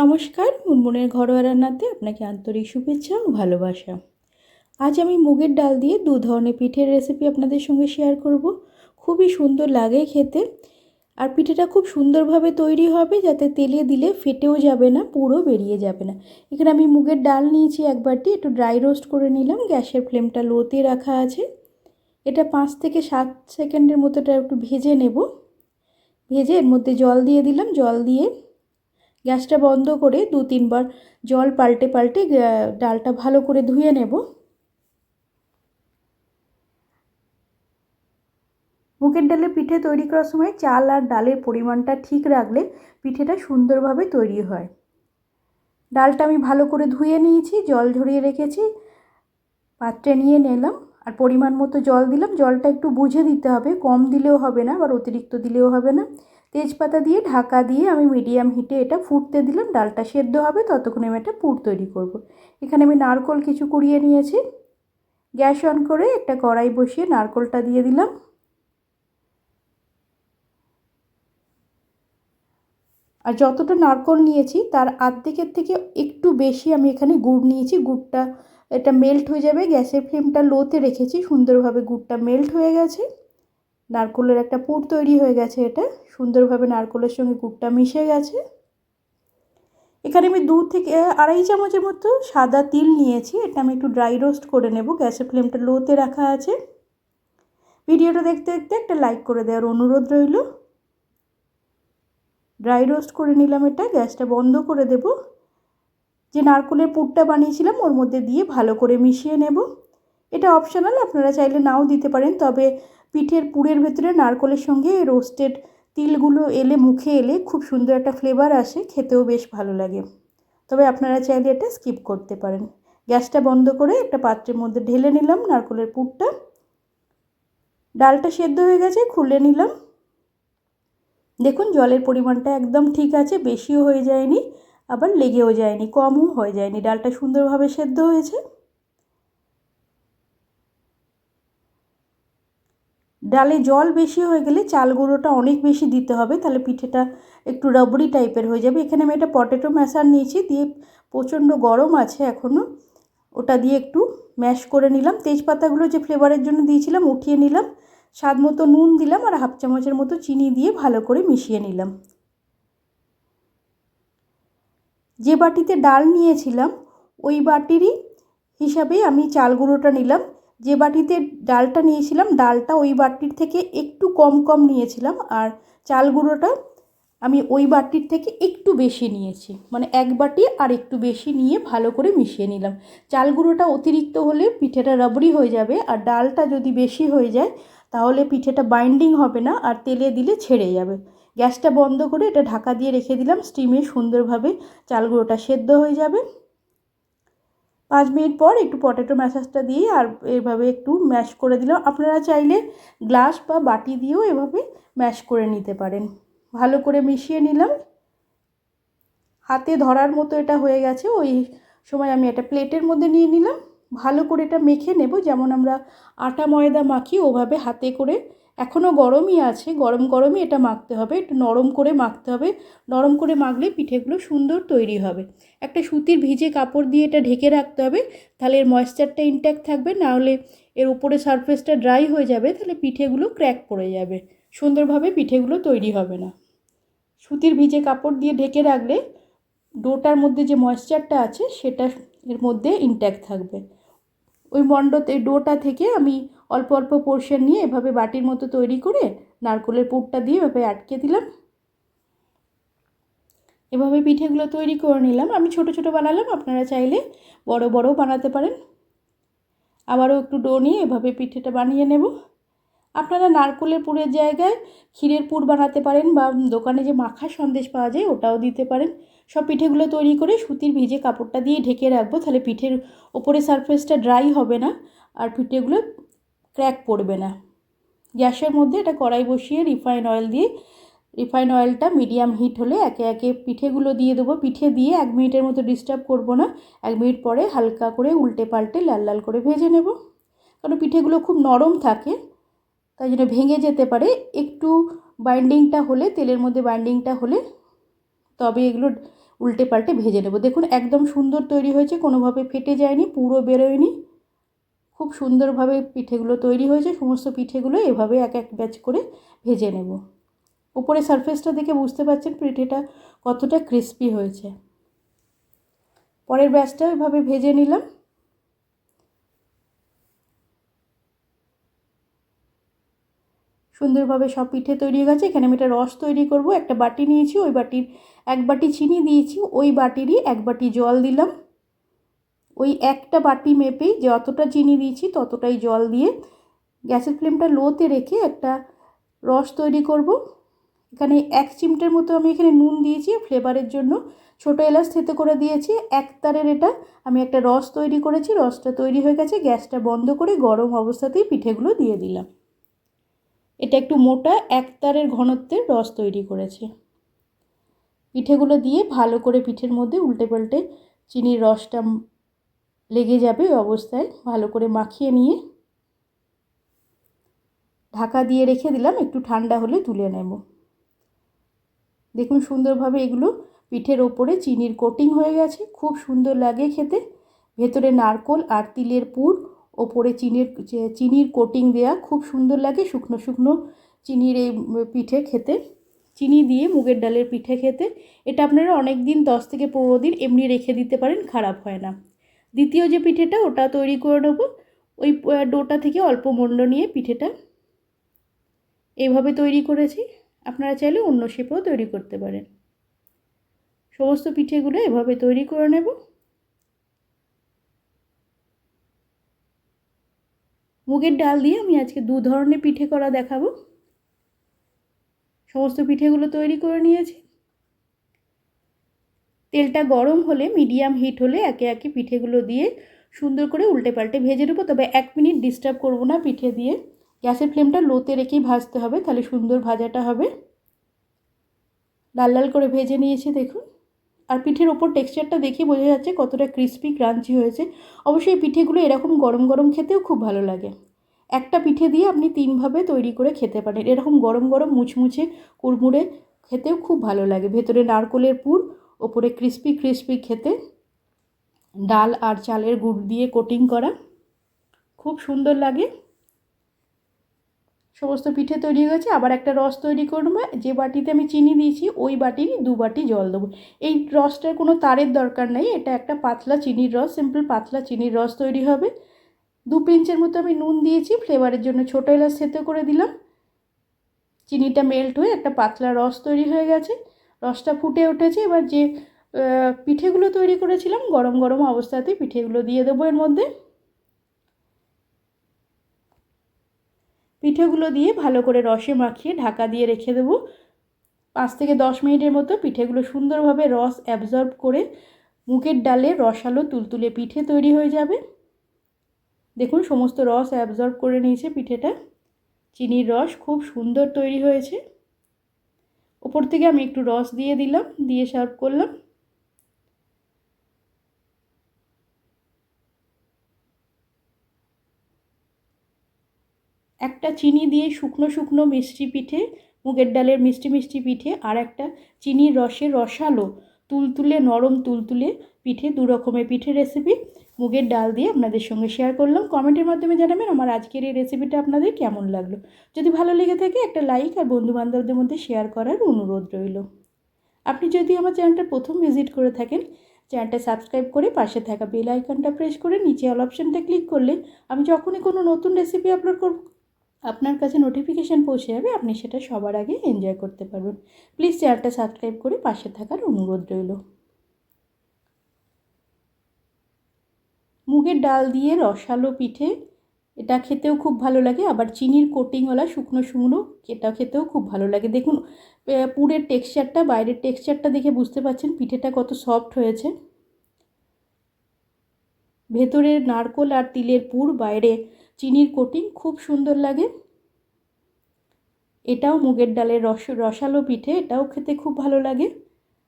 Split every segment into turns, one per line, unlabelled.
নমস্কার, মুনমুনের ঘরোয়া রান্নাতে আপনাকে আন্তরিক শুভেচ্ছা ও ভালোবাসা। আজ আমি মুগের ডাল দিয়ে দু ধরনের পিঠের রেসিপি আপনাদের সঙ্গে শেয়ার করব। খুবই সুন্দর লাগে খেতে আর পিঠেটা খুব সুন্দরভাবে তৈরি হবে যাতে তেলে দিলে ফেটেও যাবে না, পুরো বেরিয়ে যাবে না। এখানে আমি মুগের ডাল নিয়েছি একবারটি একটু ড্রাই রোস্ট করে নিলাম, গ্যাসের ফ্লেমটা লোতে রাখা আছে। এটা পাঁচ থেকে সাত সেকেন্ডের মতো এটা একটু ভেজে নেব। ভেজে এর মধ্যে জল দিয়ে দিলাম, জল দিয়ে গ্যাসটা বন্ধ করে দু তিনবার জল পাল্টে পাল্টে ডালটা ভালো করে ধুয়ে নেব। মুগের ডালে পিঠে তৈরি করার সময় চাল আর ডালের পরিমাণটা ঠিক রাখলে পিঠেটা সুন্দরভাবে তৈরি হয়। ডালটা আমি ভালো করে ধুয়ে নিয়েছি, জল ঝরিয়ে রেখেছি, পাত্রে নিয়ে নিলাম আর পরিমাণ মতো জল দিলাম। জলটা একটু বুঝে দিতে হবে, কম দিলেও হবে না আবার অতিরিক্ত দিলেও হবে না। তেজপাতা দিয়ে, ঢাকা দিয়ে আমি মিডিয়াম হিটে এটা ফুটতে দিলাম। ডালটা সেদ্ধ হবে, ততক্ষণে আমি একটা পুর তৈরি করব। এখানে আমি নারকল কিছু কুড়িয়ে নিয়েছি। গ্যাস অন করে একটা কড়াই বসিয়ে নারকলটা দিয়ে দিলাম। আর যতটা নারকল নিয়েছি, তার আর্ধেকের থেকে একটু বেশি আমি এখানে গুড় নিয়েছি। গুড়টা এটা মেল্ট হয়ে যাবে, গ্যাসের ফ্লেমটা লোতে রেখেছি, সুন্দরভাবে গুড়টা মেল্ট হয়ে গেছে। নারকোলের একটা পুর তৈরি হয়ে গেছে এটা। সুন্দরভাবে নারকোলের সঙ্গে গুড়টা মিশে গেছে। এখানে আমি দু থেকে আড়াই চামচের মতো সাদা তিল নিয়েছি। এটা আমি একটু ড্রাই রোস্ট করে নেব। গ্যাসের ফ্লেমটা লোতে রাখা আছে। ভিডিওটা দেখতে দেখতে একটা লাইক করে দেওয়ার অনুরোধ রইল। ড্রাই রোস্ট করে নিলাম এটা। গ্যাসটা বন্ধ করে দেব। যে নারকোলের পুরটা বানিয়েছিলাম, ওর মধ্যে দিয়ে ভালো করে মিশিয়ে নেব। এটা অপশনাল আপনারা চাইলে নাও দিতে পারেন। তবে পিঠের পুরের ভেতরে নারকলের সঙ্গে রোস্টেড তিলগুলো এলে, মুখে এলে খুব সুন্দর একটা ফ্লেভার আসে, খেতেও বেশ ভালো লাগে। তবে আপনারা চাইলে এটা স্কিপ করতে পারেন। গ্যাসটা বন্ধ করে একটা পাত্রের মধ্যে ঢেলে নিলাম নারকলের পুরটা। ডালটা সেদ্ধ হয়ে গেছে, খুলে নিলাম। দেখুন, জলের পরিমাণটা একদম ঠিক আছে, বেশিও হয়ে যায়নি, আবার লেগেও যায়নি, কমও হয়ে যায়নি। ডালটা সুন্দরভাবে সেদ্ধ হয়েছে। ডালে জল বেশি হয়ে গেলে চাল গুঁড়োটা অনেক বেশি দিতে হবে, তাহলে পিঠেটা একটু রাবড়ি টাইপের হয়ে যাবে। এখানে আমি একটা পটেটো ম্যাশার নিয়েছি, দিয়ে প্রচণ্ড গরম আছে এখনও ওটা দিয়ে একটু ম্যাশ করে নিলাম। তেজপাতাগুলো যে ফ্লেভারের জন্য দিয়েছিলাম, উঠিয়ে নিলাম, স্বাদ মতো নুন দিলাম আর হাফ চামচের মতো চিনি দিয়ে ভালো করে মিশিয়ে নিলাম। যে বাটিতে ডাল নিয়েছিলাম, ওই বাটিরই হিসাবে আমি চাল গুঁড়োটা নিলাম। যে বাটিতে ডালটা নিয়েছিলাম, ডালটা ওই বাটির থেকে একটু কম কম নিয়েছিলাম আর চাল গুঁড়োটা আমি ওই বাটির থেকে একটু বেশি নিয়েছি। মানে এক বাটি আর একটু বেশি নিয়ে ভালো করে মিশিয়ে নিলাম। চাল গুঁড়োটা অতিরিক্ত হলে পিঠেটা রাবড়ি হয়ে যাবে আর ডালটা যদি বেশি হয়ে যায় তাহলে পিঠেটা বাইন্ডিং হবে না আর তেলে দিলে ছেড়ে যাবে। গ্যাসটা বন্ধ করে এটা ঢাকা দিয়ে রেখে দিলাম, স্টিমে সুন্দরভাবে চাল গুঁড়োটা সেদ্ধ হয়ে যাবে। পাঁচ মিনিট পর একটু পটেটো ম্যাসাজটা দিয়ে আর এভাবে একটু ম্যাশ করে দিলাম। আপনারা চাইলে গ্লাস বা বাটি দিয়েও এভাবে ম্যাশ করে নিতে পারেন। ভালো করে মিশিয়ে নিলাম। হাতে ধরার মতো এটা হয়ে গেছে। ওই সময় আমি একটা প্লেটের মধ্যে নিয়ে নিলাম। ভালো করে এটা মেখে নেব। যেমন আমরা আটা ময়দা মাখি ওভাবে হাতে করে এখনও গরমই আছে, গরম গরমই এটা মাখতে হবে, একটু নরম করে মাখতে হবে, নরম করে মাখলে পিঠেগুলো সুন্দর তৈরি হবে। একটা সুতির ভিজে কাপড় দিয়ে এটা ঢেকে রাখতে হবে, তাহলে এর ময়েশ্চারটা ইনট্যাক্ট থাকবে নাহলে এর উপরে সারফেসটা ড্রাই হয়ে যাবে, তাহলে পিঠেগুলো ক্র্যাক পড়ে যাবে, সুন্দরভাবে পিঠেগুলো তৈরি হবে না। সুতির ভিজে কাপড় দিয়ে ঢেকে রাখলে ডোটার মধ্যে যে ময়েশ্চারটা আছে, সেটা এর মধ্যে ইনট্যাক্ট থাকবে। ওই মণ্ডতে ডোটা থেকে আমি অল্প অল্প পোর্শন নিয়ে এভাবে বাটির মতো তৈরি করে নারকলের পুরটা দিয়ে এভাবে আটকে দিলাম। এভাবে পিঠেগুলো তৈরি করে নিলাম। আমি ছোট ছোট বানালাম, আপনারা চাইলে বড় বড়ও বানাতে পারেন। আবারও একটু ডো নিয়ে এভাবে পিঠেটা বানিয়ে নেব। আপনারা নারকলের পুরের জায়গায় ক্ষীরের পুর বানাতে পারেন বা দোকানে যে মাখা সন্দেশ পাওয়া যায় ওটাও দিতে পারেন। সব পিঠেগুলো তৈরি করে সুতির ভিজে কাপড়টা দিয়ে ঢেকে রাখব। তাহলে পিঠের ওপরে সারফেসটা ড্রাই হবে না আর পিঠেগুলো ক্র্যাক পড়বে না। গ্যাসের মধ্যে এটা কড়াই বসিয়ে রিফাইন অয়েল দিয়ে রিফাইন অয়েলটা মিডিয়াম হিট হলে একে একে পিঠেগুলো দিয়ে দেবো। পিঠে দিয়ে এক মিনিটের মতো ডিস্টার্ব করব না। এক মিনিট পরে হালকা করে উল্টে পাল্টে লাল লাল করে ভেজে নেব। কারণ পিঠেগুলো খুব নরম থাকে, তাই জন্য ভেঙে যেতে পারে। একটু বাইন্ডিংটা হলে, তেলের মধ্যে বাইন্ডিংটা হলে, তবে এগুলো উল্টে পাল্টে ভেজে নেব। দেখুন, একদম সুন্দর তৈরি হয়েছে, কোনোভাবে ফেটে যায়নি, পুরো বেরোয়নি। খুব সুন্দরভাবে পিঠেগুলো তৈরি হয়েছে, সমস্ত পিঠেগুলো এভাবে এক এক ব্যাচ করে ভেজে নেব। উপরে সারফেসটা দেখে বুঝতে পারছেন পিঠেটা কতটা ক্রিস্পি হয়েছে। পরের ব্যাচটা এভাবে ভেজে নিলাম। সুন্দরভাবে সব পিঠে তৈরি হয়ে গেছে। এখানে আমি একটা রস তৈরি করব। একটা বাটি নিয়েছি, ওই বাটির এক বাটি চিনি দিয়েছি, ওই বাটিরই এক বাটি জল দিলাম। ওই একটা বাটি মেপেই যতটা চিনি দিয়েছি, ততটাই জল দিয়ে গ্যাসের ফ্লেমটা লোতে রেখে একটা রস তৈরি করব। এখানে এক চিমটের মতো আমি এখানে নুন দিয়েছি, ফ্লেভারের জন্য। ছোটো এলাচ থেতে করে দিয়েছি, এক তারের এটা। আমি একটা রস তৈরি করেছি, রসটা তৈরি হয়ে গেছে, গ্যাসটা বন্ধ করে গরম অবস্থাতেই পিঠেগুলো দিয়ে দিলাম। এটা একটু মোটা, এক তারের ঘনত্বের রস তৈরি করেছে। পিঠেগুলো দিয়ে ভালো করে পিঠের মধ্যে উল্টে পাল্টে চিনির রসটা লেগে যাবে ওই অবস্থায়, ভালো করে মাখিয়ে নিয়ে ঢাকা দিয়ে রেখে দিলাম, একটু ঠান্ডা হলে তুলে নেব। দেখুন সুন্দরভাবে এগুলো পিঠের ওপরে চিনির কোটিং হয়ে গেছে, খুব সুন্দর লাগে খেতে। ভেতরে নারকোল আর তিলের পুর ওপরে চিনির চিনির কোটিং দেয়া, খুব সুন্দর লাগে, শুকনো শুকনো চিনির এই পিঠে খেতে। চিনি দিয়ে মুগের ডালের পিঠে খেতে। এটা আপনারা অনেক দিন দশ থেকে পনেরো দিন এমনি রেখে দিতে পারেন, খারাপ হয় না। দ্বিতীয় যে পিঠেটা, ওটা তৈরি করে নেব। ওই ডোটা থেকে অল্প মন্ড নিয়ে পিঠেটা এইভাবে তৈরি করেছি। আপনারা চাইলে অন্য শেপেও তৈরি করতে পারেন। সমস্ত পিঠেগুলো এভাবে তৈরি করে নেব। মুগের ডাল দিয়ে আমি আজকে দু ধরনের পিঠে করা দেখাবো। সমস্ত পিঠেগুলো তৈরি করে নিয়েছি। তেলটা গরম হলে, মিডিয়াম হিট হলে একে একে পিঠেগুলো দিয়ে সুন্দর করে উল্টে পাল্টে ভেজে নেব। তবে এক মিনিট ডিস্টার্ব করব না পিঠে দিয়ে। গ্যাসের ফ্লেমটা লোতে রেখেই ভাজতে হবে, তাহলে সুন্দর ভাজাটা হবে। লাল লাল করে ভেজে নিয়েছি, দেখুন। আর পিঠের ওপর টেক্সচারটা দেখে বোঝা যাচ্ছে কতটা ক্রিস্পি, ক্রাঞ্চি হয়েছে। অবশ্যই পিঠেগুলো এরকম গরম গরম খেতেও খুব ভালো লাগে। একটা পিঠে দিয়ে আপনি তিনভাবে তৈরি করে খেতে পারেন। এরকম গরম গরম মুছমুছে কুড়মুড়ে খেতেও খুব ভালো লাগে। ভেতরে নারকোলের পুর, ওপরে ক্রিস্পি ক্রিস্পি খেতে। ডাল আর চালের গুড় দিয়ে কোটিং করা খুব সুন্দর লাগে। সমস্ত পিঠে তৈরি হয়ে গেছে, আবার একটা রস তৈরি করব। যে বাটিতে আমি চিনি দিয়েছি, ওই বাটির দু বাটি জল দেবো। এই রসটার কোনো তারের দরকার নেই, এটা একটা পাতলা চিনির রস, সিম্পল পাতলা চিনির রস তৈরি হবে। দু পিঞ্চের মতো আমি নুন দিয়েছি, ফ্লেভারের জন্য ছোটো এলাচ সেতে করে দিলাম। চিনিটা মেল্ট হয়ে একটা পাতলা রস তৈরি হয়ে গেছে। রসটা ফুটে উঠেছে, এবার যে পিঠেগুলো তৈরি করেছিলাম, গরম গরম অবস্থাতে পিঠেগুলো দিয়ে দেবো এর মধ্যে। পিঠেগুলো দিয়ে ভালো করে রসে মাখিয়ে ঢাকা দিয়ে রেখে দেবো। পাঁচ থেকে দশ মিনিটের মতো পিঠেগুলো সুন্দরভাবে রস অ্যাবজর্ব করে মুখের ডালে রসালো তুলতুলে পিঠে তৈরি হয়ে যাবে। দেখুন, সমস্ত রস অ্যাবজর্ব করে নিয়েছে পিঠেটা। চিনির রস খুব সুন্দর তৈরি হয়েছে। ওপর থেকে আমি একটু রস দিয়ে দিলাম, দিয়ে সার্ভ করলাম। একটা চিনি দিয়ে শুকনো শুকনো মিষ্টি পিঠে, মুগের ডালের মিষ্টি মিষ্টি পিঠে আর একটা চিনির রসে রসালো তুলতুলে, নরম তুলতুলে পিঠে, দু রকমের পিঠে রেসিপি মুগের ডাল দিয়ে আপনাদের সঙ্গে শেয়ার করলাম। কমেন্টের মাধ্যমে জানাবেন আমার আজকের এই রেসিপিটা আপনাদের কেমন লাগল। যদি ভালো লেগে থাকে একটা লাইক আর বন্ধুবান্ধবদের মধ্যে শেয়ার করার অনুরোধ রইল। আপনি যদি আমার চ্যানেলটা প্রথম ভিজিট করে থাকেন চ্যানেলটা সাবস্ক্রাইব করে পাশে থাকা বেল আইকনটা প্রেস করে নিচে অল অপশানটা ক্লিক করলে আমি যখনই কোনো নতুন রেসিপি আপলোড করব আপনার কাছে নোটিফিকেশান পৌঁছে যাবে, আপনি সেটা সবার আগে এনজয় করতে পারবেন। প্লিজ চ্যানেলটা সাবস্ক্রাইব করে পাশে থাকার অনুরোধ রইল। মুগের ডাল দিয়ে রসালো পিঠে, এটা খেতেও খুব ভালো লাগে। আবার চিনির কোটিংওয়ালা শুকনো শুকনো, এটা খেতেও খুব ভালো লাগে। দেখুন পুরের টেক্সচারটা বাইরের টেক্সচারটা দেখে বুঝতে পারছেন পিঠেটা কত সফট হয়েছে। ভেতরে নারকোল আর তিলের পুর, বাইরে চিনির কোটিং খুব সুন্দর লাগে। এটাও মুগের ডালের রস, রসালো পিঠে, এটাও খেতে খুব ভালো লাগে।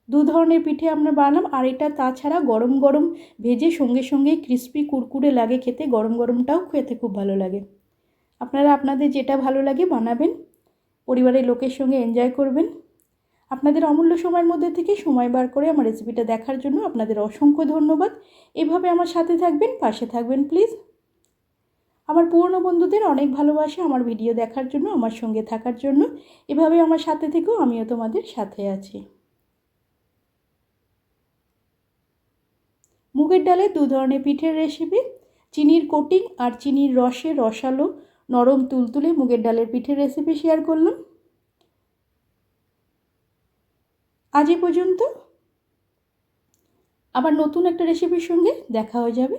দু ধরনের পিঠে আমরা বানালাম, আর এটা তাছাড়া গরম গরম ভেজে সঙ্গে সঙ্গে ক্রিস্পি কুরকুরে লাগে খেতে, গরম গরমটাও খেতে খুব ভালো লাগে। আপনারা আপনাদের যেটা ভালো লাগে বানাবেন, পরিবারের লোকের সঙ্গে এনজয় করবেন। আপনাদের অমূল্য সময়ের মধ্যে থেকে সময় বার করে আমার রেসিপিটা দেখার জন্য আপনাদের অসংখ্য ধন্যবাদ। এভাবে আমার সাথে থাকবেন, পাশে থাকবেন প্লিজ আমার পুরনো বন্ধুদের অনেক ভালোবাসা আমার ভিডিও দেখার জন্য, আমার সঙ্গে থাকার জন্য। এভাবে আমার সাথে থেকেও আমিও তোমাদের সাথে আছি। মুগের ডালের দু ধরনের পিঠের রেসিপি চিনির কোটিং আর চিনির রসে রসালো নরম তুলতুলে মুগের ডালের পিঠের রেসিপি শেয়ার করলাম। আজ পর্যন্ত। আবার নতুন একটা রেসিপির সঙ্গে দেখা হয়ে যাবে।